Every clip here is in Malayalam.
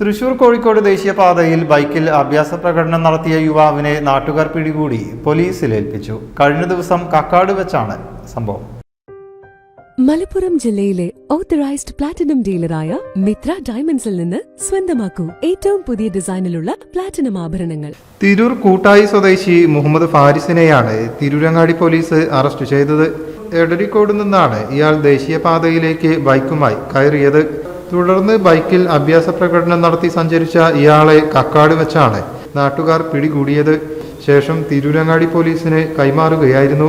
തൃശൂർ കോഴിക്കോട് ദേശീയപാതയിൽ ബൈക്കിൽ അഭ്യാസ പ്രകടനം നടത്തിയ യുവാവിനെ നാട്ടുകാർ പിടികൂടി പോലീസിൽ ഏൽപ്പിച്ചു. കഴിഞ്ഞ ദിവസം കക്കാട് വെച്ചാണ് സംഭവം. മലപ്പുറം ജില്ലയിലെ ഓത്തറൈസ്ഡ് പ്ലാറ്റിനം ഡീലറായ മിത്ര ഡയമണ്ട്സിൽ നിന്ന് സ്വന്തമാക്കൂ ഏറ്റവും പുതിയ ഡിസൈനിലുള്ള പ്ലാറ്റിനം ആഭരണങ്ങൾ. തിരൂർ കൂട്ടായി സ്വദേശി മുഹമ്മദ് ഫാരിസിനെയാണ് തിരൂരങ്ങാടി പോലീസ് അറസ്റ്റ് ചെയ്തത്. എടരിക്കോട് നിന്നാണ് ഇയാൾ ദേശീയപാതയിലേക്ക് ബൈക്കുമായി കയറിയത്. തുടർന്ന് ബൈക്കിൽ അഭ്യാസ പ്രകടനം നടത്തി സഞ്ചരിച്ച ഇയാളെ കക്കാട് വെച്ചാണ് നാട്ടുകാർ പിടികൂടിയത്. ശേഷം തിരൂരങ്ങാടി പോലീസിന് കൈമാറുകയായിരുന്നു.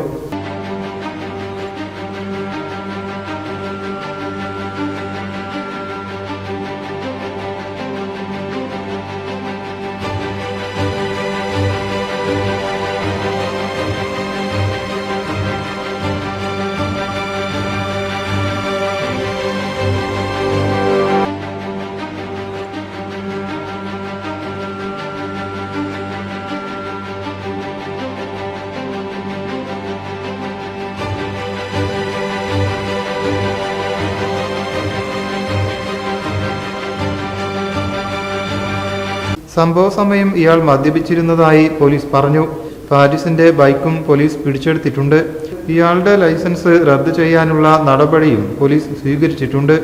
സംഭവ സമയം ഇയാൾ മദ്യപിച്ചിരുന്നതായി പോലീസ് പറഞ്ഞു. ഫാരിസിന്റെ ബൈക്കും പോലീസ് പിടിച്ചെടുത്തിട്ടുണ്ട്. ഇയാളുടെ ലൈസൻസ് റദ്ദു ചെയ്യാനുള്ള നടപടിയും പോലീസ് സ്വീകരിച്ചിട്ടുണ്ട്.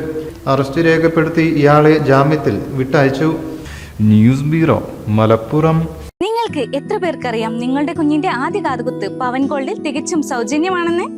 അറസ്റ്റ് രേഖപ്പെടുത്തി ഇയാളെ ജാമ്യത്തിൽ വിട്ടയച്ചു. News bureau Malappuram. നിങ്ങൾക്ക് എത്ര പേർക്കറിയാം നിങ്ങളുടെ കുഞ്ഞിന്റെ ആദ്യ കാതുകുത്ത് പവൻ ഗോൾഡിൽ തികച്ചും സൗജന്യമാണെന്ന്?